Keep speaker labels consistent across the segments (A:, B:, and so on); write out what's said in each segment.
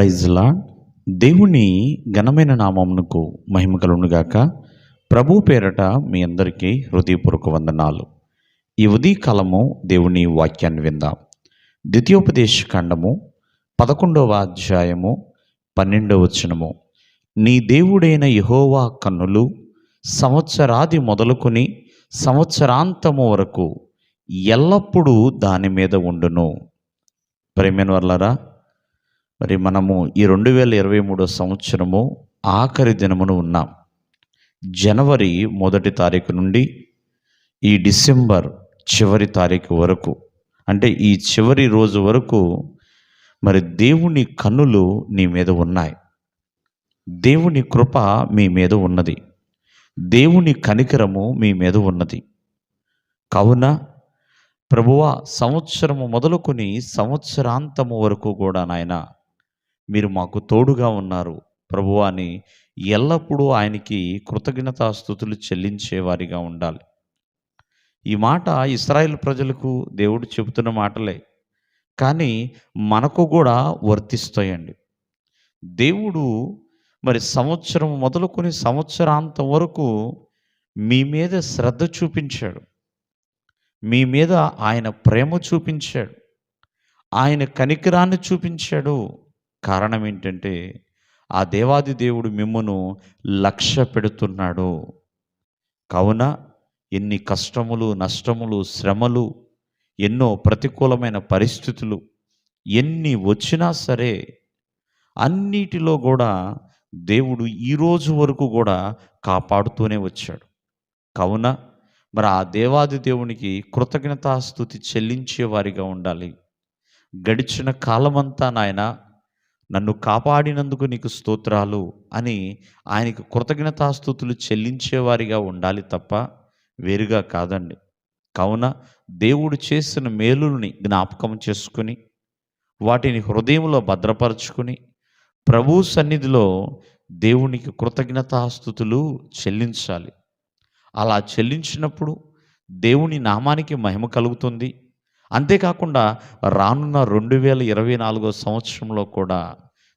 A: ప్రైజ్లా దేవుని ఘనమైన నామమునకు మహిమ కలుగునుగాక ప్రభు పేరట మీ అందరికీ హృదయపూర్వక వందనాలు. ఈ ఉదయకాలము దేవుని వాక్యాన్ని విందాం. ద్వితీయోపదేశ ఖండము పదకొండవ అధ్యాయము పన్నెండవ వచనము. నీ దేవుడైన యహోవా కన్నులు సంవత్సరాది మొదలుకొని సంవత్సరాంతము వరకు ఎల్లప్పుడూ దాని మీద ఉండును. ప్రేమైన వర్లరా మరి మనము ఈ రెండు వేల ఇరవై మూడో సంవత్సరము ఆఖరి దినమును ఉన్నాం. జనవరి మొదటి తారీఖు నుండి ఈ డిసెంబర్ చివరి తారీఖు వరకు అంటే ఈ చివరి రోజు వరకు మరి దేవుని కన్నులు నీ మీద ఉన్నాయి. దేవుని కృప మీ మీద ఉన్నది. దేవుని కనికరము మీ మీద ఉన్నది. కావున ప్రభువ సంవత్సరము మొదలుకొని సంవత్సరాంతము వరకు కూడా నాయన మీరు మాకు తోడుగా ఉన్నారు. ప్రభువా అని ఎల్లప్పుడూ ఆయనకి కృతజ్ఞతాస్థుతులు చెల్లించేవారిగా ఉండాలి. ఈ మాట ఇస్రాయేల్ ప్రజలకు దేవుడు చెబుతున్న మాటలే. కానీ మనకు కూడా వర్తిస్తాయండి. దేవుడు మరి సంవత్సరం మొదలుకొని సంవత్సరాంతం వరకు మీ మీద శ్రద్ధ చూపించాడు. మీ మీద ఆయన ప్రేమ చూపించాడు. ఆయన కనికరాన్ని చూపించాడు. కారణం ఏంటంటే ఆ దేవాది దేవుడు మిమ్మను లక్ష్య పెడుతున్నాడు. కావున ఎన్ని కష్టములు నష్టములు శ్రమలు ఎన్నో ప్రతికూలమైన పరిస్థితులు ఎన్ని వచ్చినా సరే అన్నిటిలో కూడా దేవుడు ఈ రోజు వరకు కూడా కాపాడుతూనే వచ్చాడు. కావున మరి ఆ దేవాది దేవునికి కృతజ్ఞతాస్థుతి చెల్లించే వారిగా ఉండాలి. గడిచిన కాలమంతా నాయన నన్ను కాపాడినందుకు నీకు స్తోత్రాలు అని ఆయనకు కృతజ్ఞతాస్థుతులు చెల్లించేవారిగా ఉండాలి తప్ప వేరుగా కాదండి. కావున దేవుడు చేసిన మేలుని జ్ఞాపకం చేసుకుని వాటిని హృదయంలో భద్రపరచుకుని ప్రభు సన్నిధిలో దేవునికి కృతజ్ఞతాస్థుతులు చెల్లించాలి. అలా చెల్లించినప్పుడు దేవుని నామానికి మహిమ కలుగుతుంది. అంతేకాకుండా రానున్న రెండు వేల ఇరవై నాలుగో సంవత్సరంలో కూడా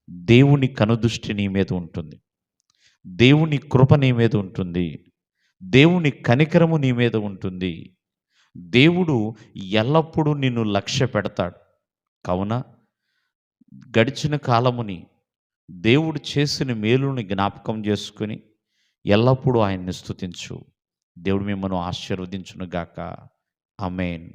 A: దేవుని కనుదృష్టి నీ మీద ఉంటుంది. దేవుని కృప నీ మీద ఉంటుంది. దేవుని కనికరము నీ మీద ఉంటుంది. దేవుడు ఎల్లప్పుడూ నిన్ను లక్ష్య పెడతాడు. కావున గడిచిన కాలముని దేవుడు చేసిన మేలుని జ్ఞాపకం చేసుకుని ఎల్లప్పుడూ ఆయన్ని స్థుతించు దేవుడు మిమ్మల్ని ఆశీర్వదించునుగాక. అమేన్